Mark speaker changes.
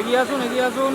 Speaker 1: এগিয়ে আসুন এগিয়ে আসুন।